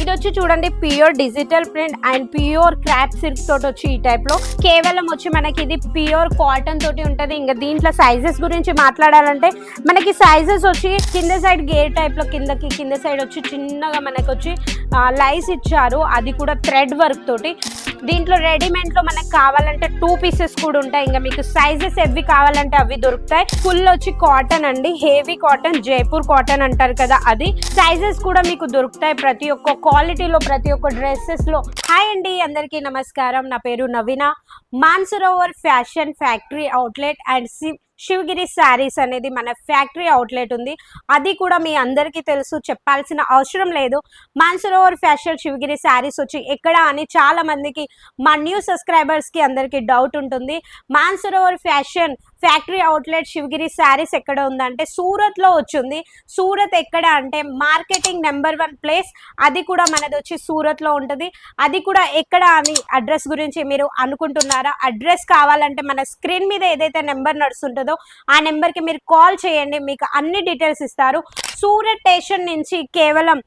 ఇది వచ్చి చూడండి pure digital print and pure crape silk తోటి వచ్చి ఈ టైప్లో. కేవలం వచ్చి మనకి ఇది ప్యూర్ కాటన్ తోటి ఉంటది. ఇంకా దీంట్లో సైజెస్ గురించి మాట్లాడాలంటే మనకి సైజెస్ వచ్చి కింద సైడ్ గేర్ టైప్లో కిందకి కింద సైడ్ వచ్చి చిన్నగా మనకి వచ్చి లైస్ ఇచ్చారు. అది కూడా థ్రెడ్ వర్క్ తోటి. దీంట్లో రెడీమేడ్లో మనకి కావాలంటే టూ పీసెస్ కూడా ఉంటాయి. ఇంకా మీకు సైజెస్ ఎవి కావాలంటే అవి దొరుకుతాయి. ఫుల్ వచ్చి కాటన్ అండి. హెవీ కాటన్ జైపూర్ కాటన్ అంటారు కదా అది. సైజెస్ కూడా మీకు దొరుకుతాయి ప్రతి ఒక్క క్వాలిటీలో ప్రతి ఒక్క డ్రెస్సెస్లో. హాయ్ అండి అందరికీ నమస్కారం. నా పేరు Naveena. Mansarovar fashion factory outlet and Shivagiri sarees అనేది మన ఫ్యాక్టరీ అవుట్లెట్ ఉంది. అది కూడా మీ అందరికీ తెలుసు చెప్పాల్సిన అవసరం లేదు. మాన్సరోవర్ ఫ్యాషన్ శివగిరి శారీస్ వచ్చి ఎక్కడ అని చాలా మందికి మా న్యూ సబ్స్క్రైబర్స్కి అందరికీ డౌట్ ఉంటుంది. Mansarovar fashion factory outlet Shivagiri sarees ఎక్కడ ఉందంటే సూరత్లో వచ్చింది. సూరత్ ఎక్కడ అంటే మార్కెటింగ్ నెంబర్ వన్ ప్లేస్. అది కూడా మనది వచ్చి సూరత్లో ఉంటుంది. అది కూడా ఎక్కడ అని అడ్రస్ గురించి మీరు అనుకుంటున్నారా? అడ్రస్ కావాలంటే మన స్క్రీన్ మీద ఏదైతే నెంబర్ నడుస్తుంటుందో ఆ నెంబర్కి మీరు కాల్ చేయండి. మీకు అన్ని డీటెయిల్స్ ఇస్తారు. సూరత్ స్టేషన్ నుంచి కేవలం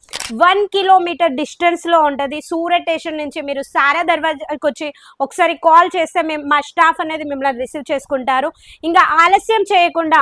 వన్ కిలోమీటర్ డిస్టెన్స్లో ఉంటుంది. సూరత్ స్టేషన్ నుంచి మీరు సారా దర్వాజాకి వచ్చి ఒకసారి కాల్ చేస్తే మేము మా స్టాఫ్ అనేది మిమ్మల్ని రిసీవ్ చేసుకుంటారు. ఇంకా ఆలస్యం చేయకుండా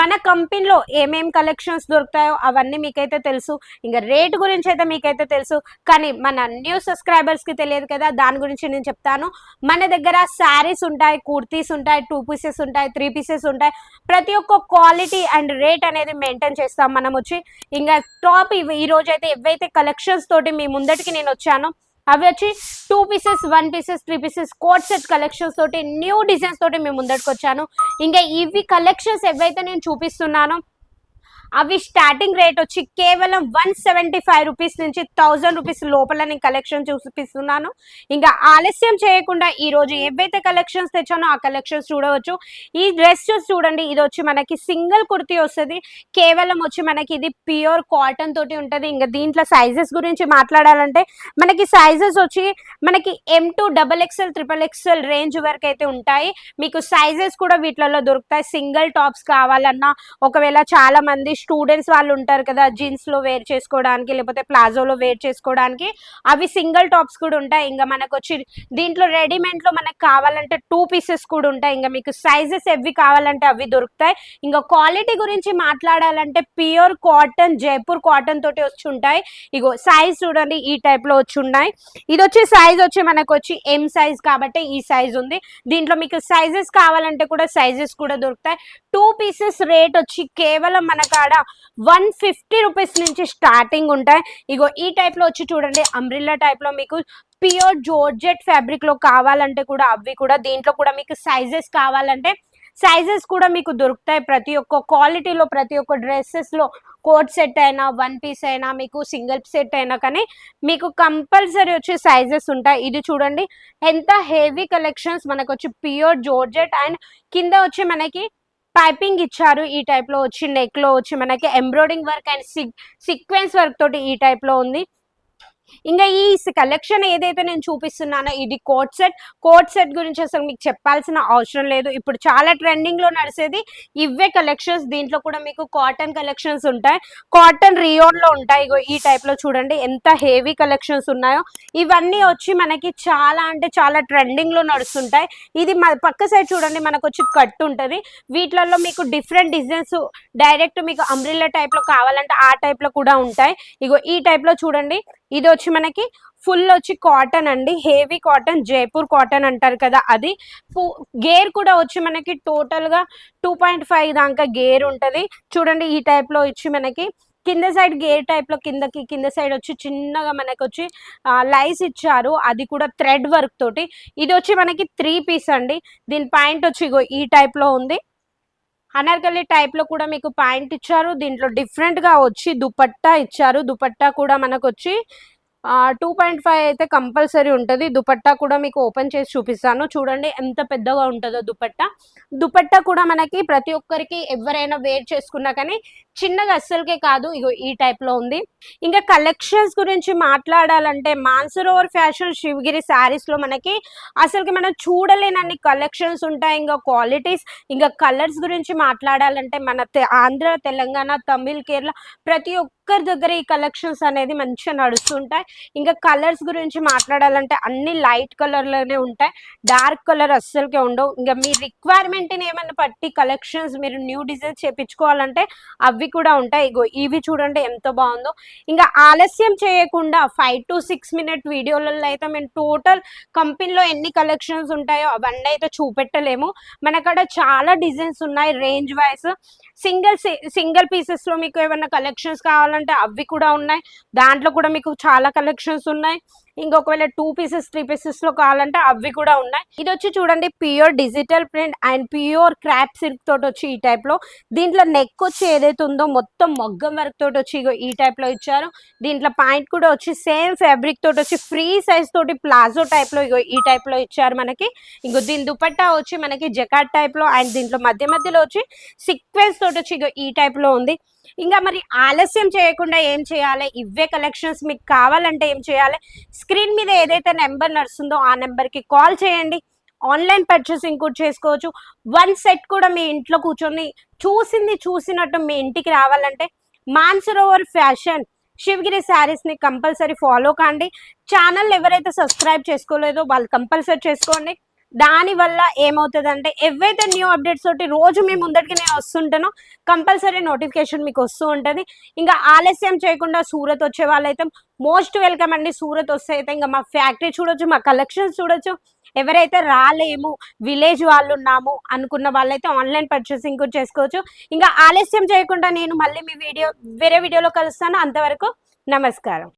మన కంపెనీలో ఏమేం కలెక్షన్స్ దొరుకుతాయో అవన్నీ మీకైతే తెలుసు. ఇంకా రేట్ గురించి అయితే మీకైతే తెలుసు. కానీ మన న్యూ సబ్స్క్రైబర్స్కి తెలియదు కదా దాని గురించి నేను చెప్తాను. మన దగ్గర శారీస్ ఉంటాయి కుర్తీస్ ఉంటాయి టూ పీసెస్ ఉంటాయి త్రీ పీసెస్ ఉంటాయి. ప్రతి ఒక్క క్వాలిటీ అండ్ రేట్ అనేది మెయింటైన్ చేస్తాం మనం వచ్చి ఇంకా టాప్ ఈ రోజు అయితే ఏవైతే కలెక్షన్స్ తోటి మీ ముందటికి నేను వచ్చానో అవి వచ్చి two pieces one pieces three pieces coat set collections తోటి న్యూ డిజైన్స్ తోటి మేము ముందటికి వచ్చాను ఇంకా ఇవి కలెక్షన్స్ ఏవైతే నేను చూపిస్తున్నానో అవి స్టార్టింగ్ రేట్ వచ్చి కేవలం వన్ సెవెంటీ ఫైవ్ రూపీస్ నుంచి థౌజండ్ రూపీస్ లోపల నేను కలెక్షన్ చూపిస్తున్నాను. ఇంకా ఆలస్యం చేయకుండా ఈ రోజు ఏవైతే కలెక్షన్స్ తెచ్చానో ఆ కలెక్షన్స్ చూడవచ్చు. ఈ డ్రెస్ చూసి చూడండి ఇది వచ్చి మనకి సింగిల్ కుర్తీ వస్తుంది. కేవలం వచ్చి మనకి ఇది ప్యూర్ కాటన్ తోటి ఉంటుంది. ఇంకా దీంట్లో సైజెస్ గురించి మాట్లాడాలంటే మనకి సైజెస్ వచ్చి మనకి M to double XL triple XL range వరకు అయితే ఉంటాయి. మీకు సైజెస్ కూడా వీటిలలో దొరుకుతాయి. సింగిల్ టాప్స్ కావాలన్నా ఒకవేళ చాలా మంది స్టూడెంట్స్ వాళ్ళు ఉంటారు కదా జీన్స్లో వేర్ చేసుకోవడానికి లేకపోతే ప్లాజోలో వేర్ చేసుకోవడానికి అవి సింగిల్ టాప్స్ కూడా ఉంటాయి. ఇంకా మనకు వచ్చి దీంట్లో రెడీమేడ్లో మనకు కావాలంటే టూ పీసెస్ కూడా ఉంటాయి. ఇంకా మీకు సైజెస్ ఎవి కావాలంటే అవి దొరుకుతాయి. ఇంకా క్వాలిటీ గురించి మాట్లాడాలంటే ప్యూర్ కాటన్ జైపూర్ కాటన్ తోటి వచ్చి ఉంటాయి. ఇగో సైజ్ చూడండి ఈ టైప్లో వచ్చి ఉన్నాయి. ఇది వచ్చి సైజ్ వచ్చి మనకు వచ్చి ఎం సైజ్ కాబట్టి ఈ సైజ్ ఉంది. దీంట్లో మీకు సైజెస్ కావాలంటే కూడా సైజెస్ కూడా దొరుకుతాయి. టూ పీసెస్ రేట్ వచ్చి కేవలం మన కాడ వన్ ఫిఫ్టీ రూపీస్ నుంచి స్టార్టింగ్ ఉంటాయి. ఇగో ఈ టైప్లో వచ్చి చూడండి అంబ్రిల్లా టైప్లో మీకు ప్యూర్ జోర్జెట్ ఫ్యాబ్రిక్లో కావాలంటే కూడా అవి కూడా దీంట్లో కూడా మీకు సైజెస్ కావాలంటే సైజెస్ కూడా మీకు దొరుకుతాయి. ప్రతి ఒక్క క్వాలిటీలో ప్రతి ఒక్క డ్రెస్సెస్లో కోట్ సెట్ అయినా వన్ పీస్ అయినా మీకు సింగిల్ సెట్ అయినా కానీ మీకు కంపల్సరీ వచ్చి సైజెస్ ఉంటాయి. ఇది చూడండి ఎంత హెవీ కలెక్షన్స్ మనకు వచ్చి ప్యూర్ జోర్జెట్ అండ్ కింద వచ్చి మనకి పైపింగ్ ఇచ్చారు ఈ టైప్లో వచ్చి నెక్లో వచ్చి మనకి embroidering work and sequence work తోటి ఈ టైప్లో ఉంది. ఇంకా ఈ కలెక్షన్ ఏదైతే నేను చూపిస్తున్నానో ఇది కోట్ సెట్ కోట్ సెట్ గురించి అసలు మీకు చెప్పాల్సిన అవసరం లేదు. ఇప్పుడు చాలా ట్రెండింగ్లో నడిచేది ఇవే కలెక్షన్స్ దీంట్లో కూడా మీకు కాటన్ కలెక్షన్స్ ఉంటాయి. కాటన్ రియోన్లో ఉంటాయి. ఇగో ఈ టైప్లో చూడండి ఎంత హెవీ కలెక్షన్స్ ఉన్నాయో. ఇవన్నీ వచ్చి మనకి చాలా అంటే చాలా ట్రెండింగ్లో నడుస్తుంటాయి. ఇది మన పక్క సైడ్ చూడండి మనకు వచ్చి కట్ ఉంటుంది. వీటిలలో మీకు డిఫరెంట్ డిజైన్స్ డైరెక్ట్ మీకు అంబ్రిల్లా టైప్లో కావాలంటే ఆ టైప్లో కూడా ఉంటాయి. ఇగో ఈ టైప్లో చూడండి. ఇది వచ్చి మనకి ఫుల్ వచ్చి కాటన్ అండి. హెవీ కాటన్ జైపూర్ కాటన్ అంటారు కదా అది. గేర్ కూడా వచ్చి మనకి టోటల్గా టూ పాయింట్ ఫైవ్ దాకా గేర్ ఉంటది. చూడండి ఈ టైప్లో వచ్చి మనకి కింద సైడ్ గేర్ టైప్లో కిందకి కింద సైడ్ వచ్చి చిన్నగా మనకి వచ్చి లైస్ ఇచ్చారు. అది కూడా థ్రెడ్ వర్క్ తోటి. ఇది వచ్చి మనకి త్రీ పీస్ అండి. దీని పాయింట్ వచ్చి ఈ టైప్లో ఉంది. అనార్కలి టైప్లో కూడా మీకు పాయింట్ ఇచ్చారు. దీంట్లో డిఫరెంట్గా వచ్చి దుపట్టా ఇచ్చారు. దుపట్టా కూడా మనకు వచ్చి టూ పాయింట్ ఫైవ్ అయితే కంపల్సరీ ఉంటుంది. దుపట్టా కూడా మీకు ఓపెన్ చేసి చూపిస్తాను. చూడండి ఎంత పెద్దగా ఉంటుందో దుపట్టా. దుపట్టా కూడా మనకి ప్రతి ఒక్కరికి ఎవరైనా వేర్ చేసుకున్నా కానీ చిన్నగా అస్సలకే కాదు. ఇగో ఈ టైప్లో ఉంది. ఇంకా కలెక్షన్స్ గురించి మాట్లాడాలంటే మాన్సరోవర్ ఫ్యాషన్ శివగిరి శారీస్లో మనకి అసలుకి మనం చూడలేనన్ని కలెక్షన్స్ ఉంటాయి. ఇంకా క్వాలిటీస్ ఇంకా కలర్స్ గురించి మాట్లాడాలంటే మన తె- ఆంధ్ర తెలంగాణ తమిళ్ కేరళ ప్రతి ఒక్కరి దగ్గర ఈ కలెక్షన్స్ అనేది మంచిగా నడుస్తుంటాయి. ఇంకా కలర్స్ గురించి మాట్లాడాలంటే అన్ని లైట్ కలర్లోనే ఉంటాయి. డార్క్ కలర్ అస్సలకే ఉండవు. ఇంకా మీ రిక్వైర్మెంట్ని ఏమైనా పట్టి కలెక్షన్స్ మీరు న్యూ డిజైన్స్ చేపించుకోవాలంటే అవి కూడా ఉంటాయి. ఇగో ఇవి చూడండి ఎంత బాగుందో. ఇంకా ఆలస్యం చేయకుండా ఫైవ్ టు సిక్స్ మినిట్ వీడియోలలో అయితే మేము టోటల్ కంపెనీలో ఎన్ని కలెక్షన్స్ ఉంటాయో అవన్నీ అయితే చూపెట్టలేము. మనకాడ చాలా డిజైన్స్ ఉన్నాయి రేంజ్ వైస్. సింగిల్ సింగిల్ పీసెస్లో మీకు ఏమైనా కలెక్షన్స్ కావాలంటే అవి కూడా ఉన్నాయి. దాంట్లో కూడా మీకు చాలా కలెక్షన్స్ ఉన్నాయి. ఇంకొకవేళ టూ పీసెస్ త్రీ పీసెస్లో కావాలంటే అవి కూడా ఉన్నాయి. ఇది వచ్చి చూడండి pure digital print and pure crepe silk తోటి వచ్చి ఈ టైప్లో. దీంట్లో నెక్ వచ్చి ఏదైతే ఉందో మొత్తం మొగ్గం వర్క్ తోటి వచ్చి ఇగో ఈ టైప్లో ఇచ్చారు. దీంట్లో పాయింట్ కూడా వచ్చి సేమ్ ఫ్యాబ్రిక్ తోటి వచ్చి ఫ్రీ సైజ్ తోటి ప్లాజో టైప్లో ఇగో ఈ టైప్లో ఇచ్చారు మనకి. ఇంకో దీని దుపట్టా వచ్చి మనకి జకాట్ టైప్లో అండ్ దీంట్లో మధ్య మధ్యలో వచ్చి సీక్వెన్స్ తోటి వచ్చి ఇగో ఈ టైప్లో ఉంది. ఇంకా మరి ఆలస్యం చేయకుండా ఏం చేయాలి? ఇవే కలెక్షన్స్ మీకు కావాలంటే ఏం చేయాలి? స్క్రీన్ మీద ఏదైతే నెంబర్ నడుస్తుందో ఆ నెంబర్కి కాల్ చేయండి. ఆన్లైన్ పర్చేసింగ్ కూడా చేసుకోవచ్చు. వన్ సెట్ కూడా మీ ఇంట్లో కూర్చొని చూసింది చూసినట్టు మీ ఇంటికి రావాలంటే మాన్సరోవర్ ఫ్యాషన్ శివగిరి శారీస్ని కంపల్సరీ ఫాలో కాండి. ఛానల్ ఎవరైతే సబ్స్క్రైబ్ చేసుకోలేదో వాళ్ళు కంపల్సరీ చేసుకోండి. దానివల్ల ఏమవుతుందంటే ఏవైతే న్యూ అప్డేట్స్ తోటి రోజు మేము ముందరికి నేను వస్తుంటానో కంపల్సరీ నోటిఫికేషన్ మీకు వస్తూ ఉంటుంది. ఇంకా ఆలస్యం చేయకుండా సూరత్ వచ్చే వాళ్ళైతే మోస్ట్ వెల్కమ్ అండి. సూరత్ వస్తే అయితే ఇంకా మా ఫ్యాక్టరీ చూడొచ్చు మా కలెక్షన్స్ చూడొచ్చు. ఎవరైతే రాలేము విలేజ్ వాళ్ళు ఉన్నాము అనుకున్న వాళ్ళైతే ఆన్లైన్ పర్చేసింగ్ కూడా చేసుకోవచ్చు. ఇంకా ఆలస్యం చేయకుండా నేను మళ్ళీ మీ వీడియో వేరే వీడియోలో కలుస్తాను. అంతవరకు నమస్కారం.